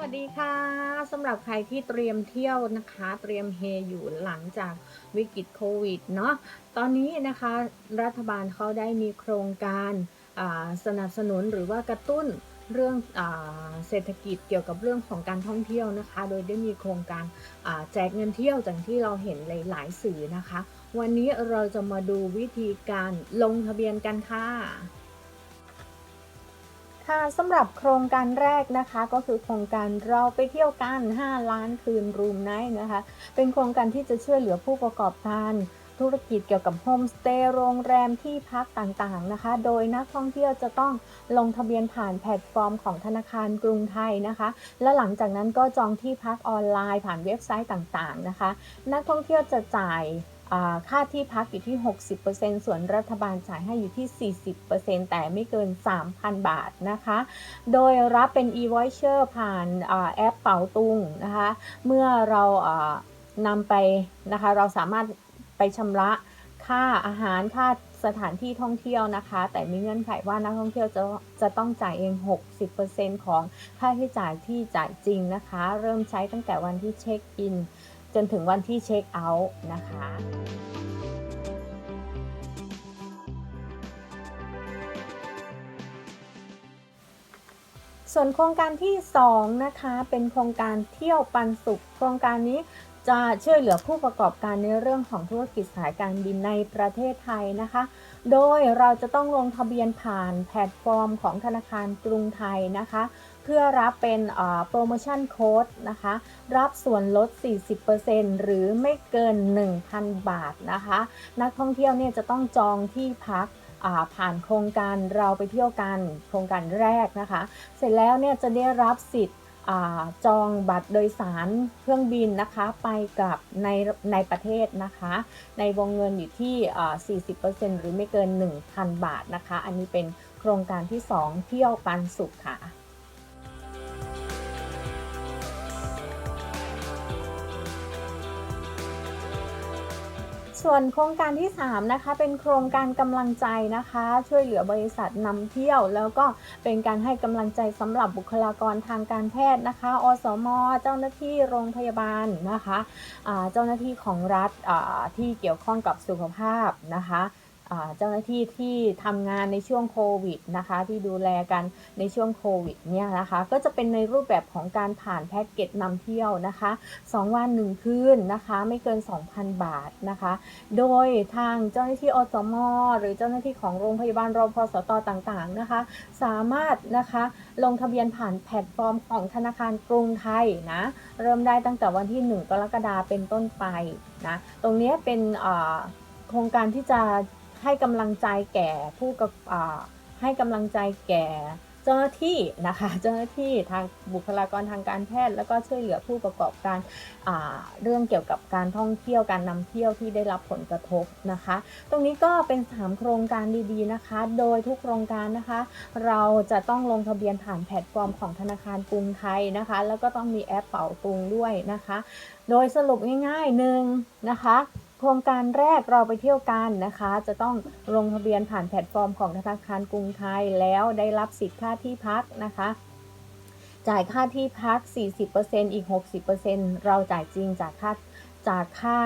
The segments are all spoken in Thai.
วัสดีค่ะสำหรับใครที่เตรียมเที่ยวนะคะ เตรียมเฮอยู่หลังจากวิกฤตโควิดเนาะตอนนี้นะคะรัฐบาลเขาได้มีโครงการสนับสนุนหรือว่ากระตุ้นเรื่องอเศรษฐกิจเกี่ยวกับเรื่องของการท่องเที่ยวนะคะ โดยได้มีโครงการแจกเงินเที่ยวจากที่เราเห็นหลายๆสื่อนะคะ วันนี้เราจะมาดูวิธีการลงทะเบียนกันค่ะ ค่ะสำหรับโครงการแรกนะคะก็คือโครงการเราไปเที่ยวกัน 5 ล้านคืนรูมไนท์นะคะ เป็นโครงการที่จะช่วยเหลือผู้ประกอบการธุรกิจเกี่ยวกับโฮมสเตย์โรงแรมที่พักต่างๆนะคะ โดยนักท่องเที่ยวจะต้องลงทะเบียนผ่านแพลตฟอร์มของธนาคารกรุงไทยนะคะ และหลังจากนั้นก็จองที่พักออนไลน์ผ่านเว็บไซต์ต่างๆนะคะ นักท่องเที่ยวจะจ่าย ค่าที่พักอยู่ที่ 60%ส่วนรัฐบาลจ่ายให้อยู่ที่ 40%แต่ไม่เกิน 3,000 บาทนะคะ โดยรับเป็น e-voucher ผ่านอแอปเป๋าตุงนะคะ เมื่อเราอ่านำไปนะคะ เราสามารถไปชำระค่าอาหารค่าสถานที่ท่องเที่ยวนะคะ แต่มีเงื่อนไขว่านักท่องเที่ยวจะจะต้องจ่ายเอง 60%ของค่าใช้จ่ายที่จ่ายจริงนะคะ เริ่มใช้ตั้งแต่วันที่เช็คอิน จนถึงวันที่เช็คเอาท์นะคะ ส่วนโครงการที่ 2 นะคะเป็นโครงการเที่ยวปันสุข โครงการนี้จะช่วยเหลือผู้ประกอบการในเรื่องของธุรกิจสายการบินในประเทศไทยนะคะ โดยเราจะต้องลงทะเบียนผ่านแพลตฟอร์มของธนาคารกรุงไทยนะคะ เพื่อรับเป็นโปรโมชั่นโค้ดนะคะ รับส่วนลด 40%หรือไม่เกิน 1,000 บาทนะคะ นักท่องเที่ยวเนี่ยจะต้องจองที่พัก ผ่านโครงการเราไปเที่ยวกันโครงการแรกนะคะ เสร็จแล้วเนี่ยจะได้รับสิทธิ์จองบัตรโดยสารเครื่องบินนะคะไปกลับในในประเทศนะคะ ในวงเงินอยู่ที่ 40%หรือไม่เกิน 1,000 บาทนะคะ อันนี้เป็นโครงการที่ 2 เที่ยวปันสุขค่ะ ส่วนโครงการที่ 3 นะคะ เป็นโครงการกำลังใจนะคะ ช่วยเหลือบริษัทนำเที่ยว แล้วก็เป็นการให้กำลังใจสำหรับบุคลากรทางการแพทย์นะคะ อสม เจ้าหน้าที่โรงพยาบาลนะคะะเจ้าหน้าที่ของรัฐที่เกี่ยวข้องกับสุขภาพนะคะ เจ้าหน้าที่ที่ทำงานในช่วงโควิดนะคะ ที่ดูแลกันในช่วงโควิดเนี่ยนะคะ ก็จะเป็นในรูปแบบของการผ่านแพ็กเกจนำเที่ยวนะคะ 2 วัน 1 คืนนะคะ ไม่เกิน 2,000 บาทนะคะ โดยทางเจ้าหน้าที่อสมหรือเจ้าหน้าที่ของโรงพยาบาลรพสตต่างๆนะคะ สามารถนะคะลงทะเบียนผ่านแพลตฟอร์มของธนาคารกรุงไทยนะเริ่มได้ตั้งแต่วันที่ 1 กรกฎาคมเป็นต้นไปนะตรงนี้เป็นโครงการที่จะ ให้กำลังใจแก่ผู้กับอ่าให้กำลังใจแก่เจ้าหน้าที่นะคะเจ้าหน้าที่ทางบุคลากรทางการแพทย์ แล้วก็ช่วยเหลือผู้ประกอบการาเรื่องเกี่ยวกับการท่องเที่ยวการนำเที่ยวที่ได้รับผลกระทบนะคะ ตรงนี้ก็เป็น3โครงการดีๆนะคะ โดยทุกโครงการนะคะ เราจะต้องลงทะเบียนผ่านแพลตฟอร์มของธนาคารกรุงไทยนะคะ แล้วก็ต้องมีแอปเป๋าตุงด้วยนะคะ โดยสรุปง่ายๆหนึ่งนะคะ โครงการแรกเราไปเที่ยวกันนะคะ จะต้องลงทะเบียนผ่านแพลตฟอร์มของธนาคารกรุงไทยแล้วได้รับสิทธิ์ค่าที่พักนะคะ จ่ายค่าที่พัก 40%อีก 60%เราจ่ายจริงจากค่าจากค่า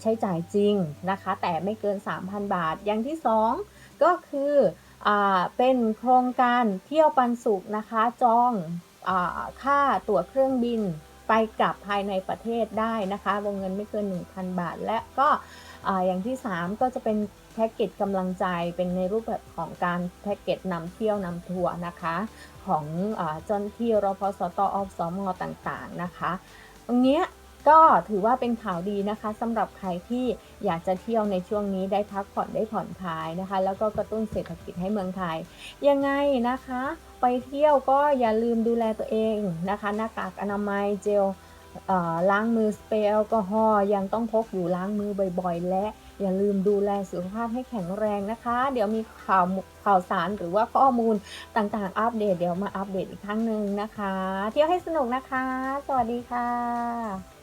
ใช้จ่ายจริงนะคะ แต่ไม่เกิน 3,000 บาท อย่างที่ 2 ก็คืออเป็นโครงการเที่ยวปันสุขนะคะ จองอค่าตั๋วเครื่องบิน ไปกลับภายในประเทศได้นะคะ วงเงินไม่เกิน 1,000 บาท และก็ออย่างที่ 3 ก็จะเป็นแพ็กเกจกำลังใจเป็นในรูปแบบของการแพ็กเกจนำเที่ยวนำทัวร์นะคะ ของอาเจ้าหน้าที่รพสตอสมต่างๆนะคะ ตรงเนี้ย ก็ถือว่าเป็นข่าวดีนะคะสำหรับใครที่อยากจะเที่ยวในช่วงนี้ได้พักผ่อนได้ผ่อนคลายนะคะ แล้วก็กระตุ้นเศรษฐกิจให้เมืองไทย ยังไงนะคะ ไปเที่ยวก็อย่าลืมดูแลตัวเองนะคะ หน้ากากอนามัยเจลเล้างมือสเปรย์แอลกอฮอล์ยังต้องพกอยู่ล้างมือบ่อย ๆ และอย่าลืมดูแลสุขภาพให้แข็งแรงนะคะ เดี๋ยวมีข่าวข่าวสารหรือว่าข้อมูลต่างๆ อัปเดตเดี๋ยวมาอัปเดตอีกครั้งหนึ่งนะคะ เที่ยวให้สนุกนะคะ สวัสดีค่ะ